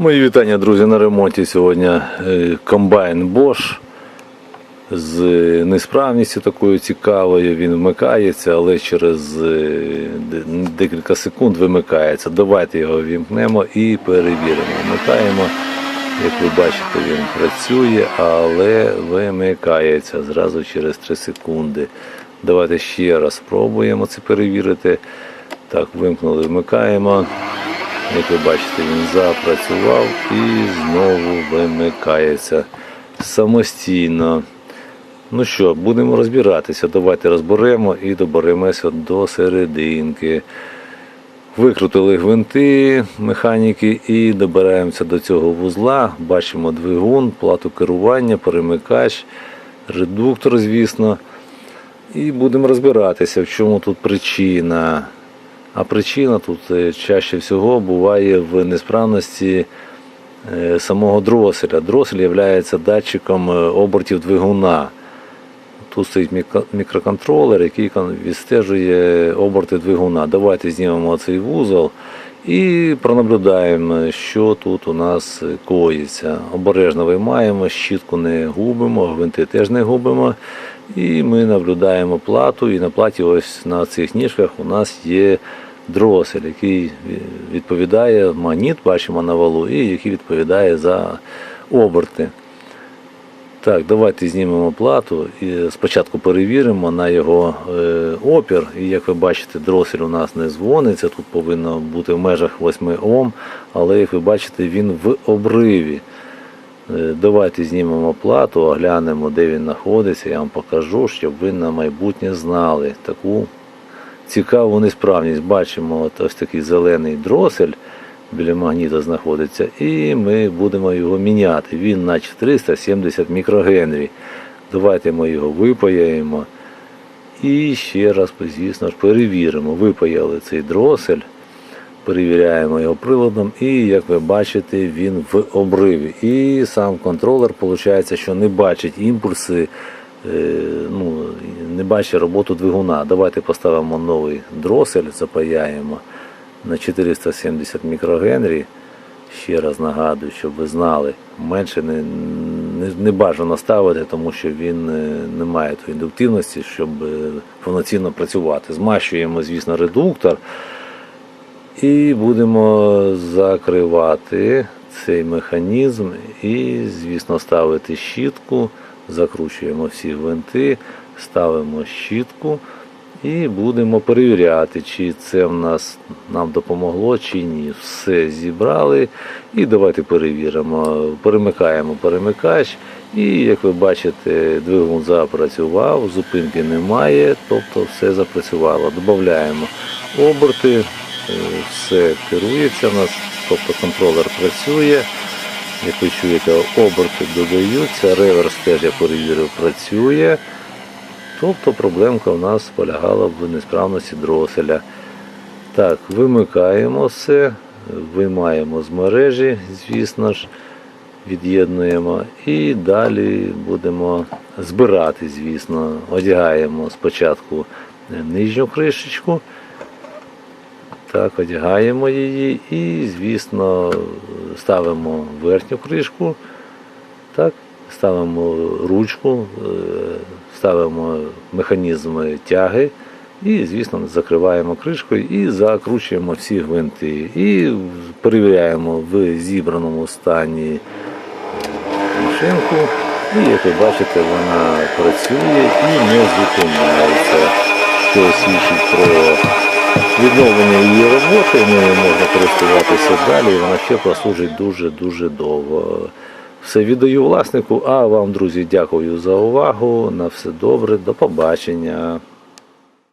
Мої вітання, друзі, на ремонті сьогодні е, комбайн Bosch з несправністю такою цікавою. Він вмикається, але через е, декілька секунд вимикається. Давайте його вімкнемо і перевіримо. Вмикаємо. Як ви бачите, він працює, але вимикається зразу через 3 секунди. Давайте ще раз спробуємо це перевірити. Так, вимкнули, вмикаємо. Як ви бачите, він запрацював і знову вимикається самостійно. Ну що, будемо розбиратися. Давайте розберемо і доберемося до серединки. Викрутили гвинти механіки і добираємося до цього вузла. Бачимо двигун, плату керування, перемикач, редуктор, звісно. І будемо розбиратися, в чому тут причина. А причина тут е, чаще всього буває в несправності е, самого дроселя. Дросель є датчиком е, обертів двигуна. Тут стоїть мікроконтролер, який відстежує оберти двигуна. Давайте знімемо цей вузол і пронаблюдаємо, що тут у нас коїться. Обережно виймаємо, щітку не губимо, гвинти теж не губимо. І ми наблюдаємо плату, і на платі ось на цих ніжках у нас є дросель, який відповідає магніт, бачимо на валу, і який відповідає за оберти. Так, давайте знімемо плату і спочатку перевіримо на його е, опір. І як ви бачите, дросель у нас не дзвониться, тут повинно бути в межах 8 Ом, але як ви бачите, він в обриві. Е, Давайте знімемо плату, оглянемо, де він знаходиться, я вам покажу, щоб ви на майбутнє знали таку цікаву несправність. Бачимо от ось такий зелений дросель біля магніта знаходиться, і ми будемо його міняти. Він на 470 мікрогенрі. Давайте ми його випаяємо. І ще раз, звісно ж, перевіримо. Випаяли цей дросель, перевіряємо його приладом, і як ви бачите, він в обриві. І сам контролер, виходить, що не бачить імпульси, е, ну, не бачить роботу двигуна. Давайте поставимо новий дросель, запаяємо на 470 мікрогенрі. Ще раз нагадую, щоб ви знали, менше не, не, не бажано ставити, тому що він е, не має тої індуктивності, щоб е, повноцінно працювати. Змащуємо, звісно, редуктор і будемо закривати цей механізм і, звісно, ставити щітку, закручуємо всі гвинти, ставимо щітку. І будемо перевіряти, чи це в нас нам допомогло, чи ні. Все зібрали. І давайте перевіримо. Перемикаємо перемикач. І як ви бачите, двигун запрацював, зупинки немає, тобто все запрацювало. Додаємо оберти, е, все керується у нас, тобто контролер працює. Як ви чуєте, оберти додаються, реверс теж я перевірив, працює. Тобто проблемка у нас полягала в несправності дроселя. Так, вимикаємо все, виймаємо з мережі, звісно ж, від'єднуємо і далі будемо збирати, звісно, одягаємо спочатку нижню кришечку. Так, одягаємо її і, звісно, ставимо верхню кришку. Так, ставимо ручку, е, ставимо механізм тяги і, звісно, закриваємо кришкою і закручуємо всі гвинти. І перевіряємо в зібраному стані машинку. І як ви бачите, вона працює і не зупиняється, що свідчить про відновлення її роботи. Нею можна користуватися далі, і вона ще прослужить дуже-дуже довго. Все віддаю власнику, а вам, друзі, дякую за увагу. На все добре, до побачення.